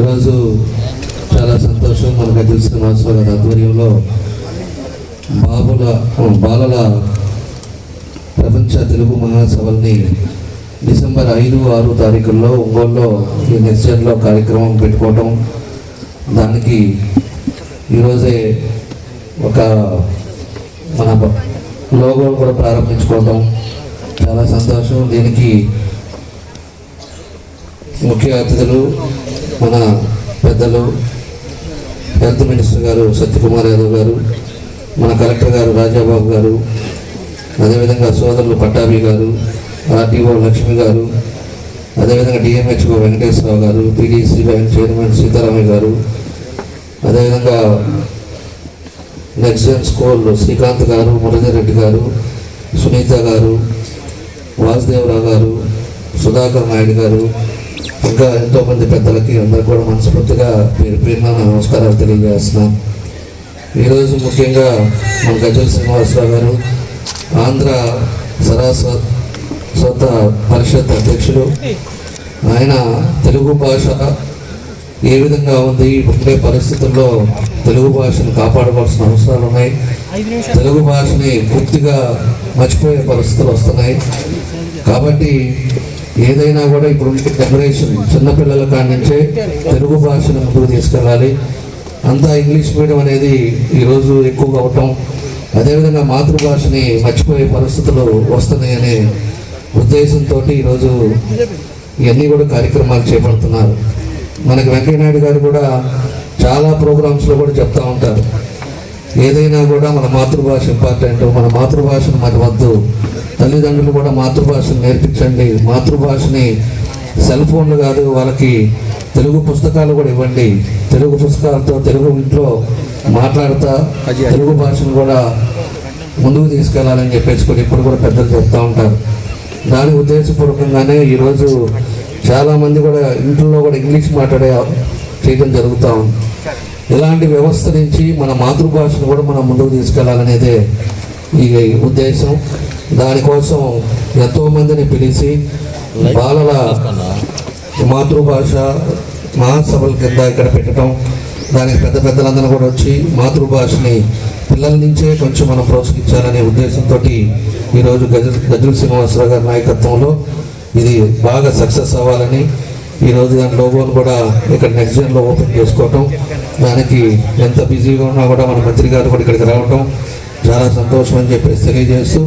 ఈరోజు చాలా సంతోషం మనకు గజల్ శ్రీనివాసరావు గారి ఆధ్వర్యంలో బాబుల బాలల ప్రపంచ తెలుగు మహాసభల్ని డిసెంబర్ ఐదు ఆరు తారీఖుల్లో ఒంగోలులో ఈ నెక్స్టెన్లో కార్యక్రమం పెట్టుకోవటం. దానికి ఈరోజే ఒక మన లోగో కూడా ప్రారంభించుకోవటం. చాలా సంతోషం. దీనికి ముఖ్య అతిథులు మన పెద్దలు హెల్త్ మినిస్టర్ గారు సత్యకుమార్ యాదవ్ గారు మన కలెక్టర్ గారు రాజాబాబు గారు అదేవిధంగా సోదరులు పట్టాభి గారు ఆర్టీఓ లక్ష్మి గారు అదేవిధంగా డిఎంహెచ్ఓ వెంకటేశ్వరరావు గారు పీడీసీ బ్యాంక్ చైర్మన్ సీతారామయ్య గారు అదేవిధంగా నెక్స్ట్ స్కూల్ శ్రీకాంత్ గారు మురళీరెడ్డి గారు సునీత గారు వాసుదేవరావు గారు సుధాకర్ నాయుడు గారు ఇంకా ఎంతో మంది పెద్దలకి అందరూ కూడా మనస్ఫూర్తిగా పేరు పేరున నమస్కారాలు తెలియజేస్తున్నాను ఈరోజు ముఖ్యంగా మన గజల్ శ్రీనివాసరావు గారు ఆంధ్ర సరస్వత పరిషత్ అధ్యక్షుడు ఆయన తెలుగు భాష ఏ విధంగా ఉంది ఉండే పరిస్థితుల్లో తెలుగు భాషను కాపాడుకోవాల్సిన అవసరాలు ఉన్నాయి. తెలుగు భాషని పూర్తిగా మర్చిపోయే పరిస్థితులు వస్తున్నాయి. కాబట్టి ఏదైనా కూడా ఇప్పుడు జనరేషన్ చిన్నపిల్లల కాడి నుంచే తెలుగు భాషను ముందుకు తీసుకెళ్ళాలి. అంతా ఇంగ్లీష్ మీడియం అనేది ఈరోజు ఎక్కువగా అవటం అదేవిధంగా మాతృభాషని మర్చిపోయే పరిస్థితులు వస్తున్నాయనే ఉద్దేశంతో ఈరోజు ఇవన్నీ కూడా కార్యక్రమాలు చేపడుతున్నారు. మనకి వెంకయ్యనాయుడు గారు కూడా చాలా ప్రోగ్రామ్స్లో కూడా చెప్తూ ఉంటారు. ఏదైనా కూడా మన మాతృభాష ఇంపార్టెంట్ మన మాతృభాషను మన వద్దు. తల్లిదండ్రులు కూడా మాతృభాషను నేర్పించండి. మాతృభాషని సెల్ ఫోన్లు కాదు వాళ్ళకి తెలుగు పుస్తకాలు కూడా ఇవ్వండి. తెలుగు పుస్తకాలతో తెలుగు ఇంట్లో మాట్లాడుతా తెలుగు భాషను కూడా ముందుకు తీసుకెళ్ళాలని చెప్పేసి కూడా ఇప్పుడు కూడా పెద్దలు చెప్తా ఉంటారు. దాని ఉద్దేశపూర్వకంగానే ఈరోజు చాలామంది కూడా ఇంట్లో కూడా ఇంగ్లీష్ మాట్లాడే చేయడం జరుగుతూ ఉంది. ఇలాంటి వ్యవస్థ నుంచి మన మాతృభాషను కూడా మనం ముందుకు తీసుకెళ్ళాలనేదే ఈ ఉద్దేశం. దానికోసం ఎంతోమందిని పిలిచి బాలల మాతృభాష మహాసభల కింద ఇక్కడ పెట్టడం దానికి పెద్ద పెద్దలందరూ కూడా వచ్చి మాతృభాషని పిల్లల నుంచే కొంచెం మనం ప్రోత్సహించాలనే ఉద్దేశంతో ఈరోజు గజ గజల్ శ్రీనివాసరావు గారి నాయకత్వంలో ఇది బాగా సక్సెస్ అవ్వాలని ఈరోజు దాని లోగోను కూడా ఇక్కడ నెక్స్ట్ జన్లో ఓపెన్ చేసుకోవటం. దానికి ఎంత బిజీగా ఉన్నా కూడా మన మంత్రి గారు కూడా ఇక్కడికి రావటం చాలా సంతోషం అని చెప్పేసి తెలియజేస్తూ.